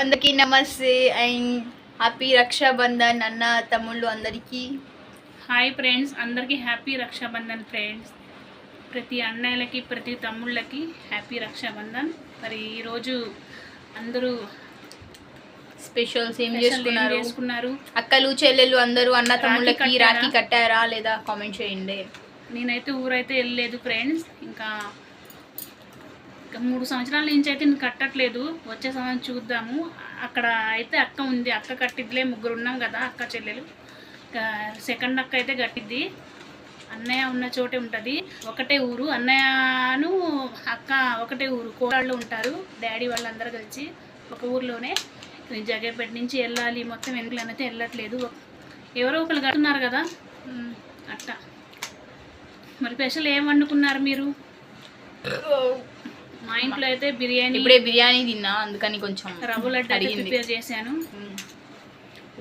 అందరికీ నమస్తే and happy Rakshabandhan అన్న తమ్ముళ్ళు అందరికీ. హాయ్ ఫ్రెండ్స్ అందరికీ హ్యాపీ రక్షాబంధన్ ఫ్రెండ్స్. ప్రతి అన్నయ్యలకి ప్రతి తమ్ముళ్ళకి హ్యాపీ రక్షాబంధన్. మరి ఈరోజు అందరూ స్పెషల్స్ ఏం చేసుకున్నారు? చేసుకున్నారు? అక్కలు చెల్లెలు అందరూ అన్న తమ్ముళ్ళకి? రాఖీ కట్టారా లేదా? కామెంట్ చేయండి. నేనైతే ఊరైతే వెళ్ళలేదు ఫ్రెండ్స్. ఇంకా మూడు సంవత్సరాల నుంచి అయితే నేను కట్టట్లేదు. వచ్చే సంవత్సరం చూద్దాము. అక్కడ అయితే అక్క ఉంది. అక్క కట్టిద్దిలే. ముగ్గురు ఉన్నాం కదా అక్క చెల్లెలు. సెకండ్ అక్క అయితే కట్టిద్ది. అన్నయ్య ఉన్న చోటే ఉంటుంది. ఒకటే ఊరు. అన్నయ్యను అక్క ఒకటే ఊరు. కోడాళ్ళు ఉంటారు. డాడీ వాళ్ళందరూ కలిసి ఒక ఊర్లోనే నేను జగేపేట నుంచి వెళ్ళాలి. మొత్తం వెనుకలనైతే వెళ్ళట్లేదు. ఎవరో ఒకరు కట్టున్నారు కదా. అట్ట. మరి స్పెషల్ ఏం వండుకున్నారు మీరు? మా ఇంట్లో అయితే బిర్యానీ ఇప్పుడే బిర్యానీ తిన్నా అందుకని కొంచెం రవ్వ లడ్డు ప్రిపేర్ చేశాను.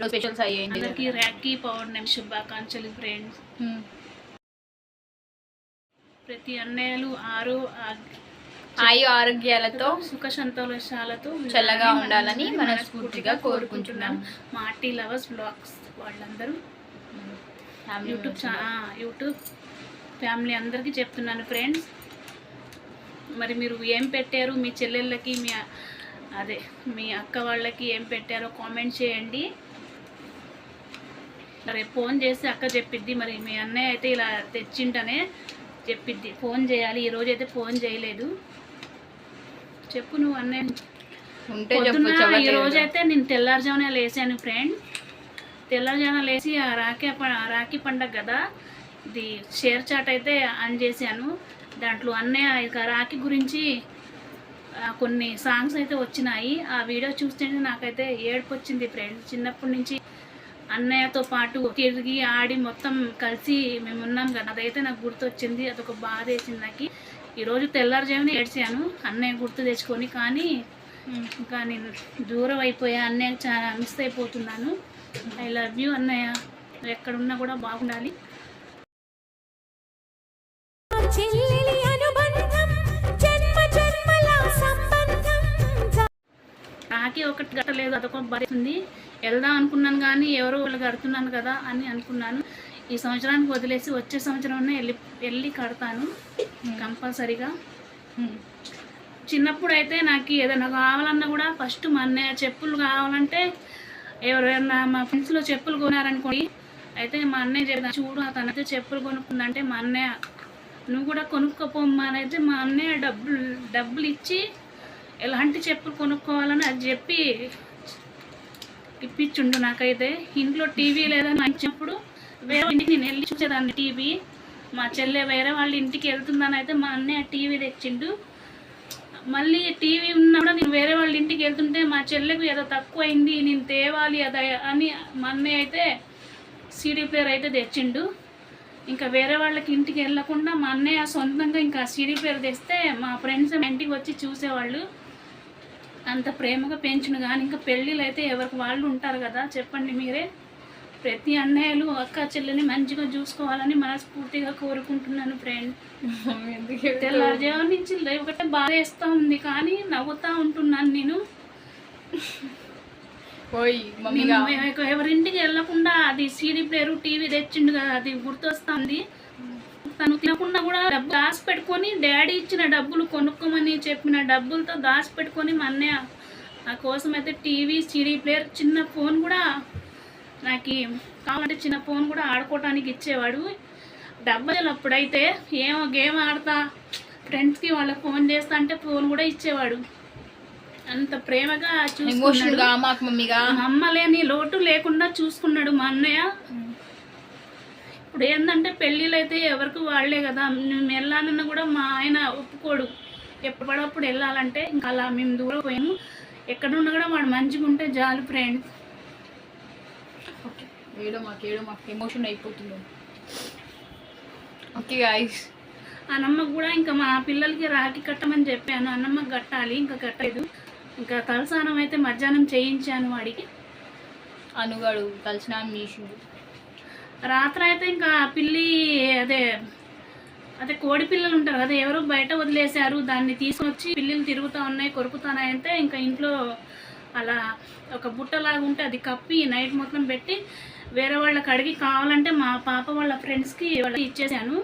స్పెషల్స్ అయ్యాయి అందరికి రాఖీ పౌర్ణమి శుభాకాంక్షలు ఫ్రెండ్స్. ప్రతి అన్నయ్యలు ఆరు ఆయు ఆరోగ్యాలతో సుఖ సంతోషాలతో చల్లగా ఉండాలని మనస్ఫూర్తిగా కోరుకుంటున్నాం. మా టీ లవర్స్ బ్లాగ్స్ వాళ్ళందరూ. యూట్యూబ్ యూట్యూబ్ ఫ్యామిలీ అందరికీ చెప్తున్నాను ఫ్రెండ్స్. మరి మీరు ఏం పెట్టారు? మీ చెల్లెళ్ళకి మీ అదే మీ అక్క వాళ్ళకి ఏం పెట్టారో కామెంట్ చేయండి. రేపు ఫోన్ చేసి అక్క చెప్పిద్ది మరి మీ అన్నయ్య అయితే ఇలా తెచ్చింటనే చెప్పిద్ది. ఫోన్ చేయాలి ఈరోజు అయితే ఫోన్ చేయలేదు. చెప్పు నువ్వు అన్నయ్య. ఈ రోజు అయితే నేను తెల్లారుజామున లేసాను ఫ్రెండ్. తెల్లారుజామున లేచి ఆ రాఖీ రాఖీ పండగ కదా ఇది షేర్ చాట్ అయితే ఆన్ చేశాను. దాంట్లో అన్నయ్య ఇక రాఖీ గురించి కొన్ని సాంగ్స్ అయితే వచ్చినాయి. ఆ వీడియో చూస్తేనే నాకైతే ఏడుపు వచ్చింది ఫ్రెండ్స్ చిన్నప్పటి నుంచి అన్నయ్యతో పాటు తిరిగి ఆడి మొత్తం కలిసి మేము ఉన్నాం కదా అదైతే నాకు గుర్తొచ్చింది. అదొక బాధ వేసింది నాకు. ఈరోజు తెల్లారుజామున ఏడ్చాను అన్నయ్య గుర్తు తెచ్చుకొని కానీ ఇంకా నేను దూరం అయిపోయా. అన్నయ్య చాలా మిస్ అయిపోతున్నాను. ఐ లవ్ యూ అన్నయ్య. ఎక్కడున్నా కూడా బాగుండాలి. నాకే ఒకటి కట్టలేదు అదొక ఉంది వెళ్దాం అనుకున్నాను కానీ ఎవరో వాళ్ళు కడుతున్నాను కదా అని అనుకున్నాను. ఈ సంవత్సరానికి వదిలేసి వచ్చే సంవత్సరం వెళ్ళి వెళ్ళి కడతాను కంపల్సరీగా. చిన్నప్పుడు అయితే నాకు ఏదైనా కావాలన్నా కూడా ఫస్ట్ మా అన్నయ్య చెప్పులు కావాలంటే ఎవరైనా మా ఫ్రెండ్స్లో చెప్పులు కొనారనుకోండి అయితే మా అన్నయ్య చెప్పిన చూడు తనైతే చెప్పులు కొనుక్కుందంటే మా అన్నయ్య నువ్వు కూడా కొనుక్కోపోమ్మా. అని అయితే మా అన్నయ్య డబ్బులు డబ్బులు ఇచ్చి ఎలాంటి చెప్పులు కొనుక్కోవాలని అది చెప్పి ఇప్పించుండు నాకైతే. ఇంట్లో టీవీ లేదని ఇచ్చినప్పుడు వేరే ఇంటికి నేను వెళ్ళి చూసేదాన్ని టీవీ. మా చెల్లె వేరే వాళ్ళ ఇంటికి వెళ్తుందని అయితే మా అన్నయ్య టీవీ తెచ్చిండు. మళ్ళీ టీవీ ఉన్నా కూడా నేను వేరే వాళ్ళ ఇంటికి వెళ్తుంటే మా చెల్లెకు ఏదో తక్కువ అయింది నేను తేవాలి అది అని మా అన్నయ్య అయితే సీడీ ప్లేయర్ అయితే తెచ్చిండు. ఇంకా వేరే వాళ్ళకి ఇంటికి వెళ్ళకుండా మా అన్నయ్య సొంతంగా ఇంకా సీడీ ప్లేయర్ తెస్తే మా ఫ్రెండ్స్ ఇంటికి వచ్చి చూసేవాళ్ళు. అంత ప్రేమగా పెంచును కానీ ఇంకా పెళ్ళిళ్ళు అయితే ఎవరికి వాళ్ళు ఉంటారు కదా చెప్పండి మీరే. ప్రతి అన్నయ్యలు అక్క చెల్లెని మంచిగా చూసుకోవాలని మనస్ఫూర్తిగా కోరుకుంటున్నాను ఫ్రెండ్ తెల్లారుజాము నుంచి ఒకటే బాధ వేస్తూ ఉంది కానీ నవ్వుతా ఉంటున్నాను నేను. ఎవరింటికి వెళ్ళకుండా అది సీడీ ప్లేయర్ టీవీ తెచ్చిండు కదా అది గుర్తొస్తుంది తను తినకుండా కూడా డబ్బు దాచి పెట్టుకొని డాడీ ఇచ్చిన డబ్బులు కొనుక్కోమని చెప్పిన డబ్బులతో దాచి పెట్టుకొని మా అన్నయ్య నా కోసం అయితే టీవీ సీడీ ప్లేయర్ చిన్న ఫోన్ కూడా నాకు కావాలంటే చిన్న ఫోన్ కూడా ఆడుకోవటానికి ఇచ్చేవాడు. డబ్బులు అప్పుడైతే ఏమో గేమ్ ఆడతా ఫ్రెండ్స్కి వాళ్ళకి ఫోన్ చేస్తా అంటే ఫోన్ కూడా ఇచ్చేవాడు. అంత ప్రేమగా చూసుకున్నాడు. మమ్మీగా. అమ్మ లేని లోటు లేకుండా చూసుకున్నాడు మా అన్నయ్య. ఇప్పుడు ఏంటంటే పెళ్ళిళ్ళు అయితే ఎవరికి వాళ్ళే కదా. మేము వెళ్ళాలన్నా కూడా మా ఆయన ఒప్పుకోడు. ఎప్పుడప్పుడు వెళ్ళాలంటే ఇంకా అలా మేము దూరం పోయాము. ఎక్కడున్నా కూడా వాడు మంచిగా ఉంటే చాలు ఫ్రెండ్ ఓకే. ఏడో మాకు ఏడో మాకు ఎమోషన్ అయిపోతుంది. ఓకే గాయస్ అన్నమ్మకు కూడా ఇంకా మా పిల్లలకి రాఖీ కట్టమని చెప్పాను. అన్నమ్మకి కట్టాలి ఇంకా కట్టలేదు. ఇంకా తలసానం అయితే మధ్యాహ్నం చేయించాను వాడికి. అనుగాడు కలిసిన మీషుడు రాత్రి అయితే ఇంకా పిల్లి అదే అదే కోడి పిల్లలు ఉంటారు కదా ఎవరో బయట వదిలేశారు. దాన్ని తీసుకొచ్చి పిల్లలు తిరుగుతూ ఉన్నాయి కొరుకుతున్నాయంటే ఇంకా ఇంట్లో అలా ఒక బుట్టలాగా ఉంటే అది కప్పి నైట్ మొత్తం పెట్టి వేరే వాళ్ళకి అడిగి కావాలంటే మా పాప వాళ్ళ ఫ్రెండ్స్కి వాళ్ళకి ఇచ్చేసాను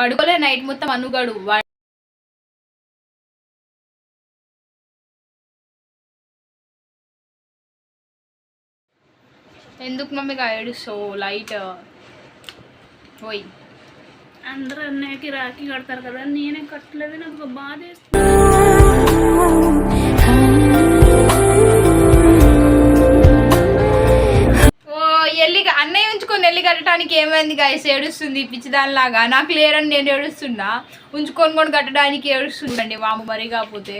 పడుకోలే నైట్ మొత్తం అనుగాడు. ఎందుకు మమ్మీ ఏడుస్తో లైట్ పోయి అందరూ అన్నయ్యకి రాఖీ కడతారు కదా నేనే కట్టలేదు నాకు బాధ ఓ ఎల్లి అన్నయ్య ఉంచుకొని ఎల్లి కట్టడానికి ఏమైంది గాయస్ ఏడుస్తుంది పిచ్చిదానిలాగా. నాకు లేరని నేను ఏడుస్తున్నా. ఉంచుకొని కొని కట్టడానికి ఏడుస్తుందండి వాము మరి కాకపోతే?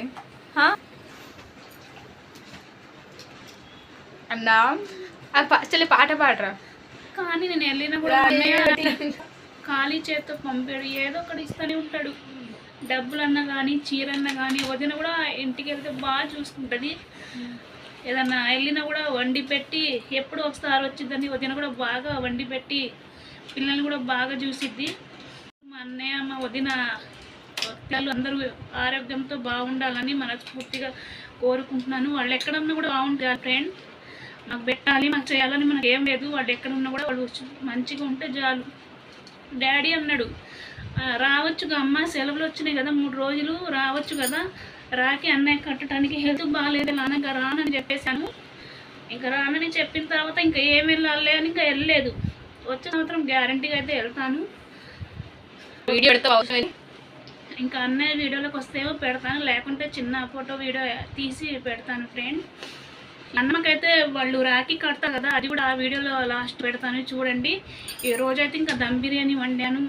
అన్నా? అసలు పాట పాడరా. కానీ నేను వెళ్ళినా కూడా అన్నయ్య ఖాళీ చేత్తో పంపాడు. ఏదో ఒకటి ఇస్తూనే ఉంటాడు. డబ్బులన్నా కానీ చీరన్నా కానీ వదిన కూడా ఇంటికి వెళ్తే బాగా చూసుకుంటుంది. ఏదన్నా వెళ్ళినా కూడా వండి పెట్టి ఎప్పుడు వస్తారు వచ్చిందని వదిన కూడా బాగా వండి పెట్టి పిల్లల్ని కూడా బాగా చూసిద్ది. మా అన్నయ్య మా వదిన పిల్లలు అందరూ ఆరోగ్యంతో బాగుండాలని మనస్ఫూర్తిగా కోరుకుంటున్నాను. వాళ్ళు ఎక్కడన్నా కూడా బాగుంటారు ఫ్రెండ్ మాకు పెట్టాలి మాకు చేయాలని మనకు ఏం లేదు. వాళ్ళు ఎక్కడ ఉన్నా కూడా వచ్చి మంచిగా ఉంటే చాలు. డాడీ అన్నాడు "ఆ, రావచ్చు అమ్మ సెలవులు వచ్చినాయి కదా మూడు రోజులు రావచ్చు కదా. రాకి అన్నయ్య కట్టడానికి హెల్త్ బాగాలేదు నాన్నగా రానని చెప్పేశాను. ఇంకా రానని చెప్పిన తర్వాత ఇంకా ఏం వెళ్ళాలి అని ఇంకా వెళ్ళలేదు. వచ్చే సంవత్సరం గ్యారంటీగా అయితే వెళ్తాను. వీడియో అవసరం. ఇంకా అన్నయ్య వీడియోలోకి వస్తేమో పెడతాను లేకుంటే చిన్న ఫోటో వీడియో తీసి పెడతాను ఫ్రెండ్. అన్నకైతే వాళ్ళు రాఖీ కడతారు కదా అది కూడా ఆ వీడియోలో లాస్ట్ పెడతాను చూడండి. ఈ రోజైతే ఇంకా దమ్ బిర్యానీ వండాను.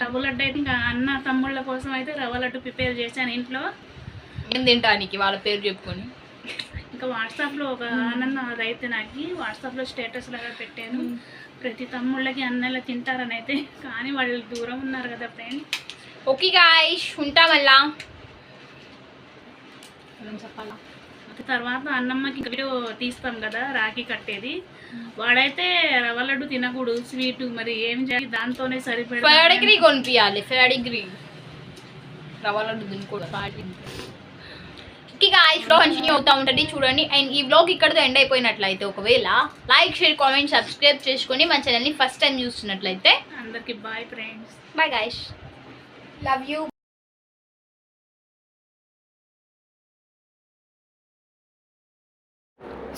రవ్వ లడ్డు అయితే ఇంకా అన్న తమ్ముళ్ళ కోసం అయితే రవ్వ లడ్డు ప్రిపేర్ చేశాను ఇంట్లో. తింటానికి? వాళ్ళ పేరు చెప్పుకొని. ఇంకా వాట్సాప్లో ఒక ఆనందం అదైతే నాకు వాట్సాప్లో స్టేటస్ లాగా పెట్టాను. ప్రతి తమ్ముళ్ళకి అన్నయ్యలు తింటారని అయితే కానీ వాళ్ళు దూరం ఉన్నారు కదా ఫ్రెండ్ ఓకే గాయస్ ఉంటా మళ్ళా. చెప్పాలా? తర్వాత అన్నమ్మకి వీడియో తీస్తాం కదా రాఖీ కట్టేది. వాడైతే రవ్వ లడ్డు తినకూడదు స్వీట్ మరి ఏం చేయాలి దాంతోనే సరిపెడ ఫెడిగ్రీ కొనిపించాలి ఫెడిగ్రీ రవ్వ లడ్డు తినకూడదు కంటిన్యూ అవుతా ఉంటుంది చూడండి. అండ్ ఈ బ్లాగ్ ఇక్కడితో ఎండ్ అయిపోయినట్లయితే ఒకవేళ లైక్ షేర్ కామెంట్ సబ్స్క్రైబ్ చేసుకొని ఛానల్ని ఫస్ట్ టైం చూస్తున్నట్లయితే అందరికి bye friends bye guys love you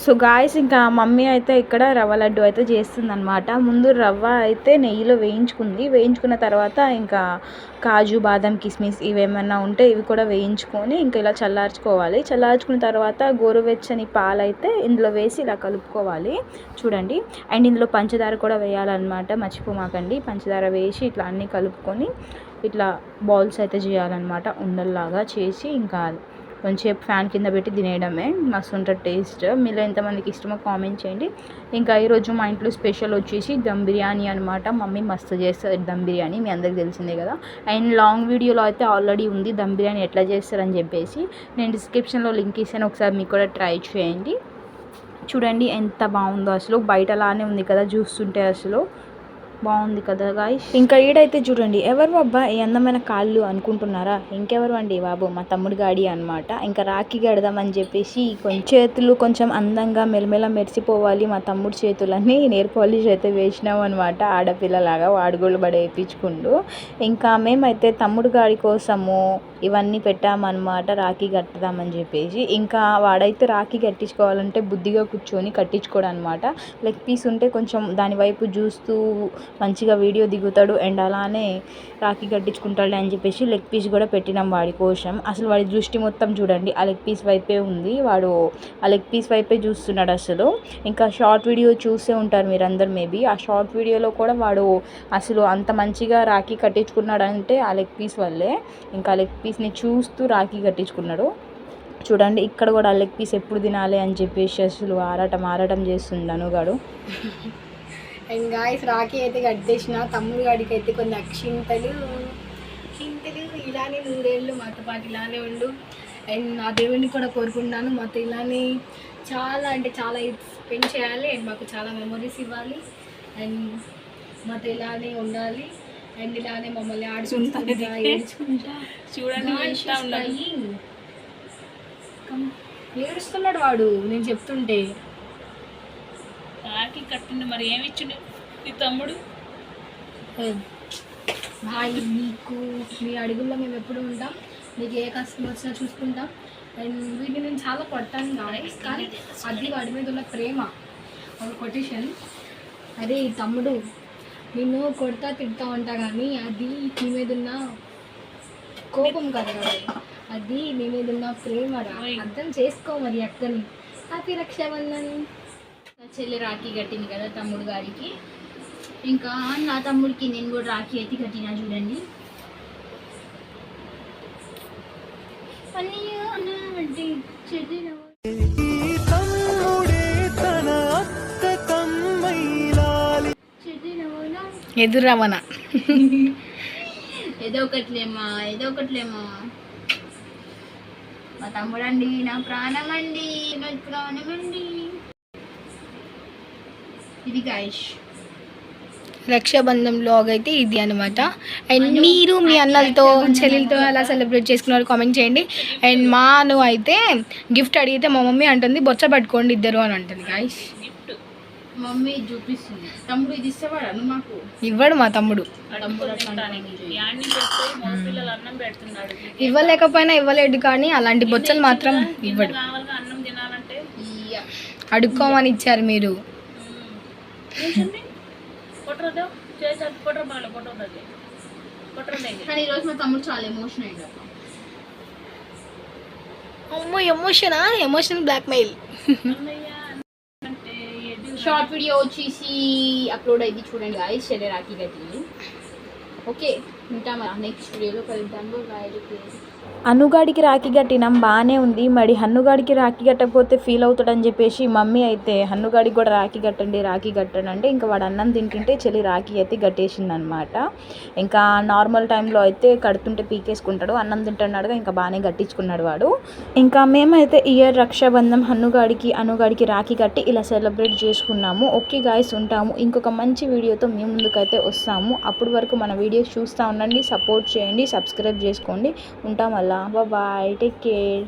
so guys ఇంకా మమ్మీ అయితే ఇక్కడ రవ్వ లడ్డు అయితే చేస్తుందనమాట ముందు రవ్వ అయితే నెయ్యిలో వేయించుకుంది. వేయించుకున్న తర్వాత ఇంకా కాజు బాదం కిస్మిస్ ఇవేమన్నా ఉంటే ఇవి కూడా వేయించుకొని ఇంకా ఇలా చల్లార్చుకోవాలి. చల్లార్చుకున్న తర్వాత గోరువెచ్చని పాలు అయితే ఇందులో వేసి ఇలా కలుపుకోవాలి. చూడండి. అండ్ ఇందులో పంచదార కూడా వేయాలన్నమాట. మర్చిపోమాకండి పంచదార వేసి ఇట్లా అన్నీ కలుపుకొని ఇట్లా బాల్స్ అయితే చేయాలన్నమాట. ఉండల్లాగా చేసి ఇంకా కొంచెం ఫ్యాన్ కింద పెట్టి తినేయడమే. మస్తు ఉంటుంది టేస్ట్. మీలో ఎంతమందికి ఇష్టమో కామెంట్ చేయండి. ఇంకా ఈరోజు మా ఇంట్లో స్పెషల్ వచ్చేసి దమ్ బిర్యానీ అనమాట మమ్మీ మస్తు చేస్తుంది దమ్ బిర్యానీ. మీ అందరికి తెలిసిందే కదా. అండ్ లాంగ్ వీడియోలో అయితే ఆల్రెడీ ఉంది దమ్ బిర్యానీ ఎట్లా చేస్తారని చెప్పేసి. నేను డిస్క్రిప్షన్లో లింక్ ఇస్తాను. ఒకసారి మీకు కూడా ట్రై చేయండి. చూడండి ఎంత బాగుందో అసలు. బయట అలానే ఉంది కదా చూస్తుంటే అసలు. బాగుంది కదా గాయస్ ఇంకా ఈడైతే చూడండి ఎవరు అబ్బా ఈ అందమైన కాళ్ళు అనుకుంటున్నారా? ఇంకెవరు అండి బాబు? మా తమ్ముడు గాడి అనమాట ఇంకా రాఖీ కడదామని చెప్పేసి కొంచెం చేతులు కొంచెం అందంగా మెలమెల మెరిసిపోవాలి మా తమ్ముడు చేతులన్నీ. నేర్ పాలిష్ అయితే వేసినాం అనమాట ఆడపిల్లలాగా వాడుగోళ్ళు పడి వేయించుకుండు ఇంకా మేమైతే తమ్ముడు గాడి కోసము ఇవన్నీ పెట్టామన్నమాట రాఖీ కట్టదామని చెప్పేసి. ఇంకా వాడైతే రాఖీ కట్టించుకోవాలంటే బుద్ధిగా కూర్చొని కట్టించుకోడు అనమాట లెగ్ పీస్ ఉంటే కొంచెం దాని వైపు చూస్తూ మంచిగా వీడియో దిగుతాడు అండ్ అలానే రాఖీ కట్టించుకుంటాడు అని చెప్పేసి లెగ్ పీస్ కూడా పెట్టినాం వాడి కోసం. అసలు వాడి దృష్టి మొత్తం చూడండి ఆ లెగ్ పీస్ వైపే ఉంది. వాడు ఆ లెగ్ పీస్ వైపే చూస్తున్నాడు అసలు. ఇంకా షార్ట్ వీడియో చూసే ఉంటారు మీరందరూ మేబీ ఆ షార్ట్ వీడియోలో కూడా వాడు అసలు అంత మంచిగా రాఖీ కట్టించుకున్నాడంటే ఆ లెగ్ పీస్ వల్లే. ఇంకా లెగ్ పీస్ని చూస్తూ రాఖీ కట్టించుకున్నాడు. చూడండి ఇక్కడ కూడా ఆ లెగ్ పీస్ ఎప్పుడు తినాలి అని చెప్పేసి అసలు ఆరాటం ఆరాటం చేస్తుంది అనుగాడు. అండ్ గాయస్ రాఖీ అయితే కట్టేసిన తమ్ముడు గాడికి అయితే కొన్ని అక్షింతలు. అక్షింతలు ఇలానే నూరేళ్ళు మాతో పాటు ఇలానే ఉండు. అండ్ నా దేవుడిని కూడా కోరుకుంటున్నాను. మాతో ఇలానే చాలా అంటే చాలా స్పెండ్ చేయాలి. అండ్ మాకు చాలా మెమరీస్ ఇవ్వాలి. అండ్ మాతో ఇలానే ఉండాలి. అండ్ ఇలానే మమ్మల్ని ఆడుకుంటా ఏడ్చుకుంటా. చూడండి ఏడుస్తున్నాడు వాడు నేను చెప్తుంటే. రాఖీ కట్టిండు మరి ఏమి ఇచ్చిండు? నీ తమ్ముడు? భాయ్ మీకు మీ అడుగుల్లో మేము ఎప్పుడు ఉంటాం? మీకు ఏ కష్టం వచ్చినా చూసుకుంటాం. అండ్ వీటిని నేను చాలా కొట్టాను guys. కానీ అది వాడి మీద ఉన్న ప్రేమ. ఒక కొటేషన్ ఈ తమ్ముడు నిన్ను కొడతా తిడతా ఉంటా కానీ అది నీ మీద ఉన్న కోపం కదా అది నీ మీద ఉన్న ప్రేమ అర్థం చేసుకో మరి అక్కని. హ్యాపీ రక్షాబంధన్ చెల్లి రాఖీ కట్టింది కదా తమ్ముడు గారికి. ఇంకా నా తమ్ముడికి నేను కూడా రాఖీ అయితే కట్టినా చూడండి. అన్నయ్య అన్న అంటే చెల్లి నవ్వు- చెల్లి నవ్వునా? ఎదురు రమణ ఏదో ఒకట్లేమా ఏదో ఒకట్లేమా మా తమ్ముడండి నా ప్రాణం అండి నా ప్రాణం అండి ఇది గాయష్ రక్షాబంధం బ్లాగ్ అయితే ఇది అనమాట అండ్ మీరు మీ అన్నలతో చెల్లెలతో అలా సెలబ్రేట్ చేసుకున్నారు కామెంట్ చేయండి. అండ్ మాను అయితే గిఫ్ట్ అడిగితే మా మమ్మీ అంటుంది బొచ్చ పట్టుకోండి ఇద్దరు అని అంటుంది గాయస్ గిఫ్ట్ మమ్మీ చూపిస్తుంది. తమ్ముడు ఇది ఇస్తవాడా నువ్వు మాకు? ఇవ్వడు మా తమ్ముడు. ఇవ్వలేకపోయినా ఇవ్వలేడు కానీ అలాంటి బొచ్చలు మాత్రం ఇవ్వడు. కావాలిగా అన్నం తినాలంటే? ఇయ్య. అడుక్కోమని ఇచ్చారు మీరు. ఏంటండి? కొట్టరదా చేసి కొట్టరు బాగా కొట్టదు కొట్టరదే కానీ ఈరోజు మా తమ్ముడు చాలా ఎమోషన్ అయ్యాడు. అమ్మో ఎమోషనా ఎమోషన్ బ్లాక్మెయిల్ షార్ట్ వీడియో వచ్చేసి అప్లోడ్ అయింది చూడండి గాయస్ చెల్లె రాఖీ కట్టింది ఓకే నెక్స్ట్ వీడియోలో బాయ్ అనుగాడికి రాఖీ కట్టినాం బాగానే ఉంది. మరి హన్నుగాడికి రాఖీ కట్టకపోతే ఫీల్ అవుతాడని చెప్పేసి మమ్మీ అయితే హన్నుగాడికి కూడా రాఖీ కట్టండి రాఖీ కట్టండి అంటే ఇంకా వాడు అన్నం తింటుంటే చెల్లి రాఖీ అయితే కట్టేసింది అనమాట ఇంకా నార్మల్ టైంలో అయితే కడుతుంటే పీకేసుకుంటాడు అన్నం తింటున్నాడుగా ఇంకా బాగానే కట్టించుకున్నాడు వాడు. ఇంకా మేమైతే ఇయర్ రక్షాబంధం హన్నుగాడికి అనుగాడికి రాఖీ కట్టి ఇలా సెలబ్రేట్ చేసుకున్నాము. ఓకే గాయస్ ఉంటాము. ఇంకొక మంచి వీడియోతో మీ ముందుకైతే వస్తాము. అప్పటి వరకు మన వీడియోస్ చూస్తూ ఉండండి సపోర్ట్ చేయండి సబ్స్క్రైబ్ చేసుకోండి. ఉంటాం అలా బాయ్ టేక్ కేర్